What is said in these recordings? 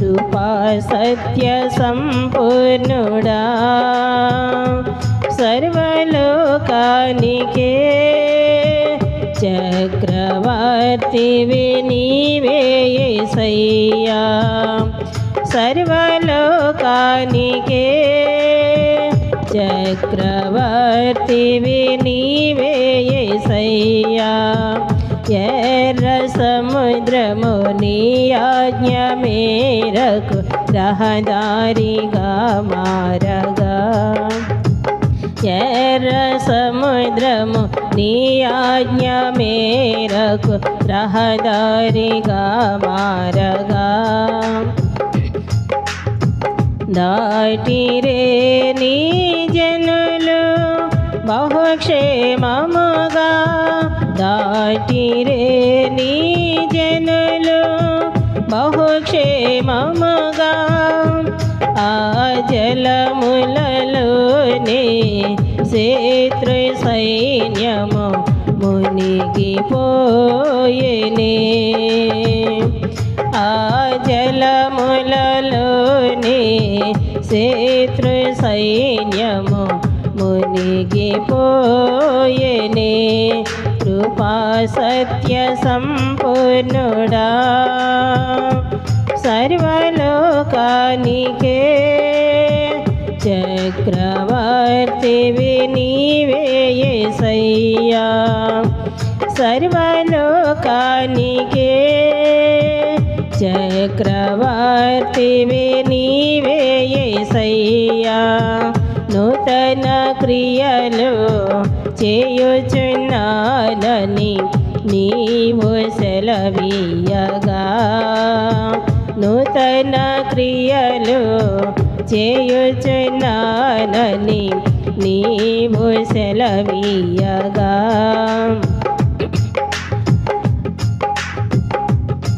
కృపా సత్య సంపూర్ణుడా సర్వలోకానికే చక్రవర్తివి నీవే సయ్యా సర్వలోకానికే చక్రవర్తివి నీవే సయ్యా ఎర్ర సముద్రము నీ ఆజ్ఞ మేరకు రహదారిగా మారగా ఎర్ర సముద్రము నీ ఆజ్ఞ మేరకు రహదారిగా మారగా దాటిరే నీ జనులు బహుక్షేమముగా దాటిరే నీ జనులు. బహుక్షేమముగా ఆ జలములలోనే శత్రు సైన్యము మునిగిపోయేనే. ఆ జలములలోనే శత్రు సైన్యము మునిగిపోయేనే కృపా సత్య సంపూర్ణుడా. సర్వలోకానికే చక్రవర్తి వినివేయసయ్యా సర్వలోకానికే చక్రవర్తి వినివే క్రియలు చేయుచున్నానని నీవు సెలవీయగా. నూతన క్రియలు చేయుచున్నానని నీవు సెలవీయగా.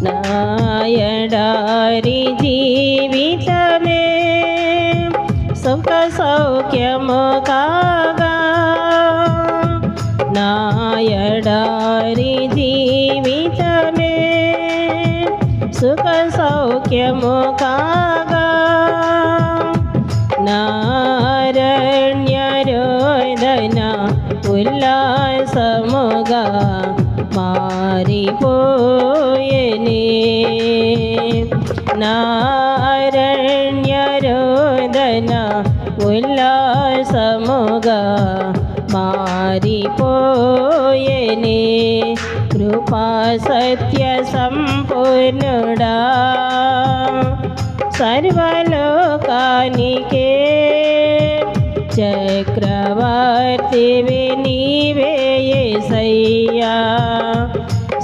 నాయడారి జీవితమే సుఖ సౌఖ్యము కా సుఖ సౌఖ్యము కాగా నారణ్య రోదన ఉల్లాసముగా మారిపోయేనే నారణ్య రోదన ఉల్లాసముగా మారిపోయేనే కృపా సత్య సంపూర్ణుడా. సర్వలోకానికే చక్రవర్తివి నీవే సయ్యా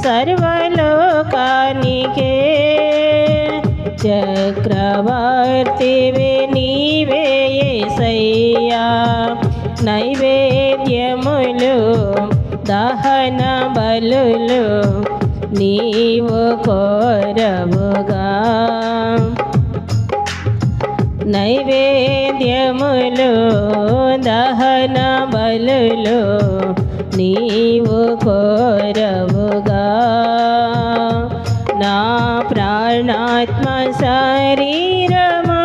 సర్వలోకానికే చక్రవర్తివి నీవే నీవు కోరవుగా నైవేద్యములు దహన బలులు నీవు కోరవుగా నా ప్రాణాత్మ శరీరమా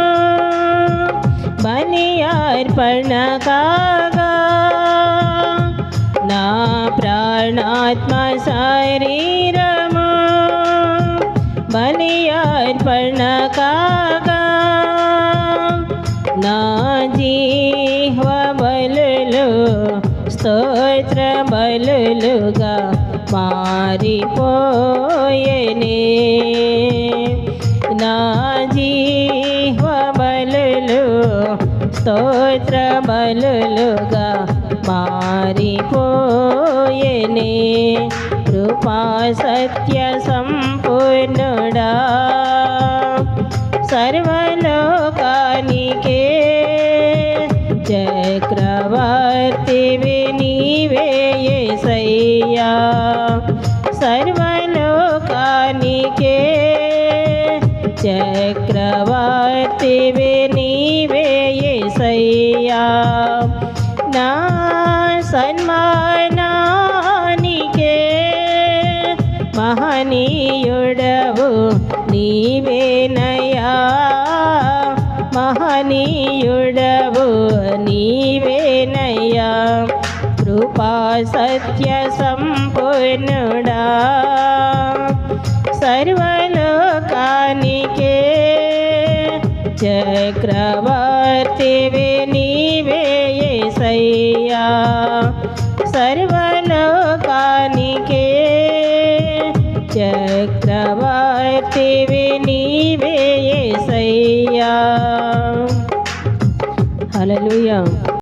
బలి అర్పణ కాగా నా ప్రాణాత్మ శరీరమా బలి అర్పణ కాగా నా జీవ బలులు స్తోత్ర బలులుగా మారిపోయేనే నా జీవ బలులు స్తోత్ర బలులుగా మారిపోయేనే. కృపా సత్య సంపూర్ణుడా. సర్వలోకానికే చక్రవర్తి నీవే సయ్యా సర్వలోకానికే చక్రవర్తివి మహనీయుడవు నీవేనయా? మహనీయుడవు నీవేనయా? కృపా సత్య సంపూర్ణుడా? సర్వలోకానికే చక్రవా చక్రవర్తివి నీవే సయ్యా హలలుయా